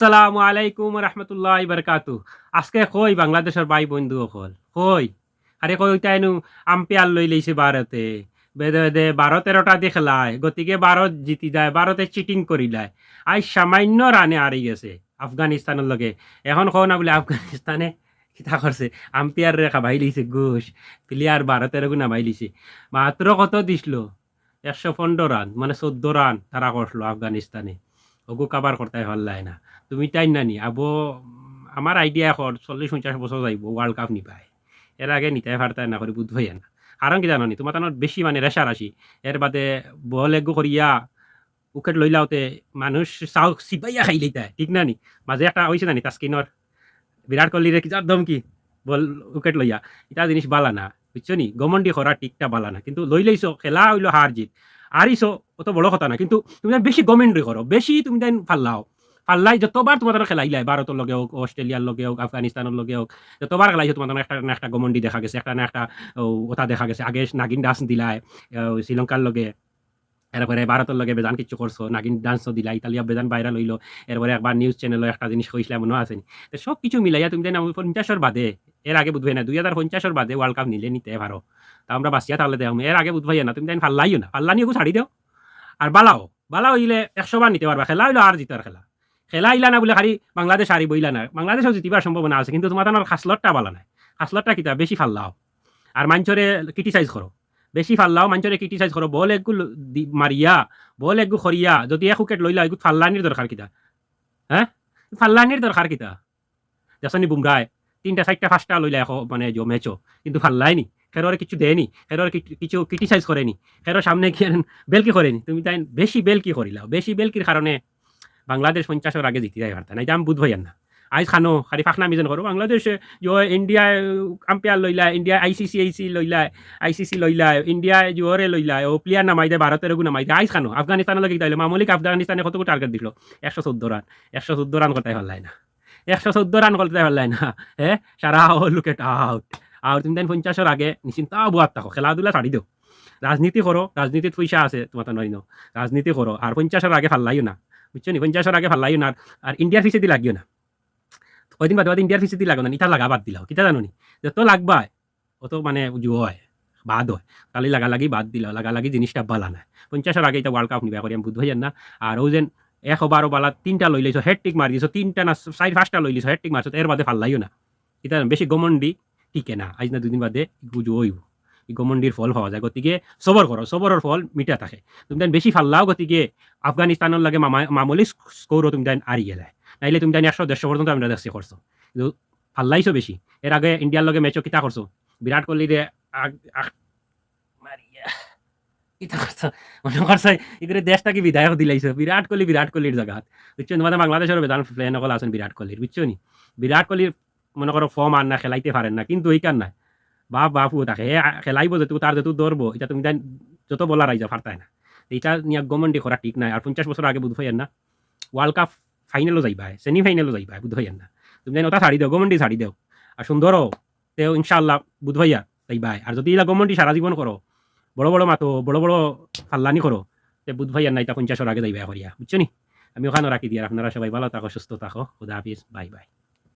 আসসালামু আলাইকুম রহমতুল্লাহ বারকাতু আজকে কই বাংলাদেশের ভাই বন্ধু অকল? কই? আরে কই এনু আম্পায়ার লই লইছে ভারতে। বেদে বেদে বারো তেরোটা দিয়ে খেলায় গতিকে ভারত জিতি যায়, ভারতে চিটিং করিলায় আজ সামান্য রানে হারি গেছে আফগানিস্তানের লগে। এখন কও না বলে আফগানিস্তানে কিতা করছে? আম্পায়ার রেখা ভাই লিছে ঘুষ। প্লেয়ার ভারতের গুণা ভাই লিছে মাত্র কত দিছিল একশো পনেরো রান মানে চোদ্দ রান তারা করল আফগানিস্তানে। ওগু কাবার করতে পারলাই না। তুমি তাই নানি, আবো আমার আইডিয়া এখন চল্লিশ পঞ্চাশ বছর যাইব ওয়ার্ল্ড কাপ নিপায় এর আগে নিতে পারতাই না করে বুধ হইয়া না কারণ কি জানো নি তোমার তানোর বেশি মানে রেশার আসি এর বাদে বল এগু করিয়া উইকেট লইলাওতে মানুষ চাও চিপাইয়া খাই লইতা ঠিক না নি মাঝে একটা নানি তাস্কিনর বিরাট কোহলির কি যার দম কি বল উইকেট লইয়া। এটা জিনিস বালা না বুঝছ নি? গমন্ডি করা টিকটা বালা না। কিন্তু লই লইছো খেলা হইল হার জিত। হারিছো অত বড় কথা না কিন্তু তুমি বেশি গমেন্ডি করো বেশি তুমি যেন ফাল্লাও ফাল্লাই যতবার তোমার তারা খেলাইলাই ভারতের লগে হোক অস্ট্রেলিয়ার লগে হোক আফগানিস্তানের লগে হোক যতবার খেলাইছো তোমার একটা না একটা গমন্ডি দেখা গেছে, একটা না একটা ওটা দেখা গেছে। আগে নাগিন ডান্স দিলাই শ্রীলঙ্কার লগে, এরপরে ভারতের লগে বেজান কিছু করছ, নাগিন ডান্সও দিলা ইতালিয়া বেজান বাইরা লইলো এরপরে একবার নিউজ চ্যানেলে একটা জিনিস কইছিলাম মনে তো সব কিছু মিলাইয়া তুমি যেন পঞ্চাশের বাদে এর আগে বুধবাই না, দুই হাজার পঞ্চাশের বাদে ওয়ার্ল্ড কাপ নিলে নিতে পারো। তা আমরা বাঁচিয়া তাহলে দেও এর আগে বুধবাই না, তুমি যেন ফাল্লাইও না ফাল্লানি ওগু ছাড়ি দেও। আর বালাও বালাও হইলে একশো বার নিতে পারবা, খেলা হইল আর জিতার খেলা। খেলা ইলা না বলে খালি বাংলাদেশ হারিব বইলা না, বাংলাদেশও জিতিবার সম্ভাবনা আছে, কিন্তু তোমার তোমার খাসলটটা বালা নাই। খাসলটটা কিতা বেশি ফাল্লাও। আর মাঞ্চরে ক্রিটিসাইজ করো, বেশি ফাল্লাও, মাঞ্চরে ক্রিটিসাইজ করো, বল একগু মারিয়া, বল একগু খরিয়া, যদি এক উইকেট লইলা এগু ফাল্লানির দরকার কিতা হ্যাঁ? ফাল্লানির দরকার কিতা যাসনি বুমরায় তিনটা চারটা পাঁচটা লইলা এখন মানে জো ম্যাচও কিন্তু ফাল্লাই নি খেরোরে কিছু দেয়নি। খেরোরে কিছু ক্রিটিসাইজ করেনি। খেরোর সামনে কি বেলকি করেনি। তুমি তাই বেশি বেলকি করিলাও। বেশি বেলকির কারণে বাংলাদেশ পঞ্চাশের আগে জিতে যায় পারতা না এটা আমি বুধ ভাইয়ান না। আইজ খানো, খালি ফাঁকনা মিজন করো। বাংলাদেশ ইন্ডিয়া আম্পায়ার লইলা ইন্ডিয়া আইসিসি আইসি লইলা আইসিসি লইলা ইন্ডিয়া জোরে লইলা, ও প্লেয়ার নামাই দেয় ভারতের গু নামাই দেয় আইজ খানো আফগানিস্তানের লগে মামলিক আফগানিস্তানে কতটুকু টার্গেট দিল? একশো চোদ্দ রান একশো চোদ্দ রান করতে পারলাই না। একশো চোদ্দ রান করতে পারলাই না হ্যাঁ। সারা হল উইকেট আউট আর তুমি তাই পঞ্চাশের আগে, নিশ্চিন্তা বুয়াত থাকো খেলাধুলা ছাড়ি দিও। রাজনীতি করো রাজনীতিত পয়সা আছে তোমার তো নয় রাজনীতি করো, আর পঞ্চাশের আগে ফাল্লাইও না। বুঝছ নি পঞ্চাশের আগে ফাল্লাইও না। আর- ইন্ডিয়ার ফিসেদি লাগিও না। কয়দিন বাদে ইন্ডিয়ার ফিসেদি লাগো না, ইটা লাগা বাদ দিলাও কিতা জানো নি যত লাগবা অত মানে জু হয়, বাদ হয়। কালি লাগা লাগি বাদ দিলাও লাগা লাগি জিনিসটা বালা না পঞ্চাশের আগে এটা ওয়ার্ল্ড কাপ নিবা করি আমি বুধ না আর ও যেন এশ বারো বালা তিনটা লই লইছো হেড টিক মারি দিছো তিনটা না চারি পাঁচটা লই লিছো হেড টিক মারছো এর বাদে ভালো ফাল্লাইও না। এটা বেশি গমন্ডি টিকে না আজ না দুদিন বাদে গুজু হইব। গমন্ডির ফল পাওয়া যায়, গতিকে সবর করো, সবরের ফল মিঠা থাকে। তুমি তাই বেশি ফাল্লাও, গতিকে আফগানিস্তানের লাগে মামা মামুলি স্কোরও তুমি তাই আরি গেলে নাইলে তুমি তাই একশো দেড়শো পর্যন্ত আমরা দেখছি করছ কিন্তু ফাল্লাইছো বেশি। এর আগে ইন্ডিয়ার লগে ম্যাচও কিতা করছ বিরাট কোহলিরে কিতা করছ মনে করছ এগুলো দেশটাকে বিধায়ক দিলাইছো। বিরাট কোহলি বিরাট কোহলির জায়গাত বুঝছ তোমাদের বাংলাদেশের বেদান প্লেয়ার নকল আছেন বিরাট কোহলির বুঝছ নি? বিরাট কোহলির মনে করো ফর্ম আর না খেলাইতে পারেন না কিন্তু এইকার নাই। বাপ, বাপু থাকে হে খেলাইব যেটু তার যেটু দৌড়বো এটা তুমি তাই যত বলার আইজা পারতাই না। এইটা নিয়ে গভর্নমেন্টে করা ঠিক নাই আর পঞ্চাশ বছর আগে বুধ হইয়ান না ওয়ার্ল্ড কাপ ফাইনালও যাইবা সেমি ফাইনালও যাইবা বুধ হইয়ান না। তুমি জানি ওটা ছাড়ি দেও গভর্নমেন্টে ছাড়ি দেও আর সুন্দরও তেও ইনশাআল্লাহ বুধ হইয়া যাইবাই আর যদি এলা গভর্নমেন্টে সারা জীবন করো বড় বড় মাতো, বড় বড় ফাল্লানি করো। তে বুধ ভাইয়ার নাই তা পঞ্চাশের আগে যাইবা করিয়া বুঝছ নি আমি ওখানে রাখি দিয়ে। আপনারা সবাই ভালো থাকো, সুস্থ থাকো। খুদা হাফিজ। Bye bye.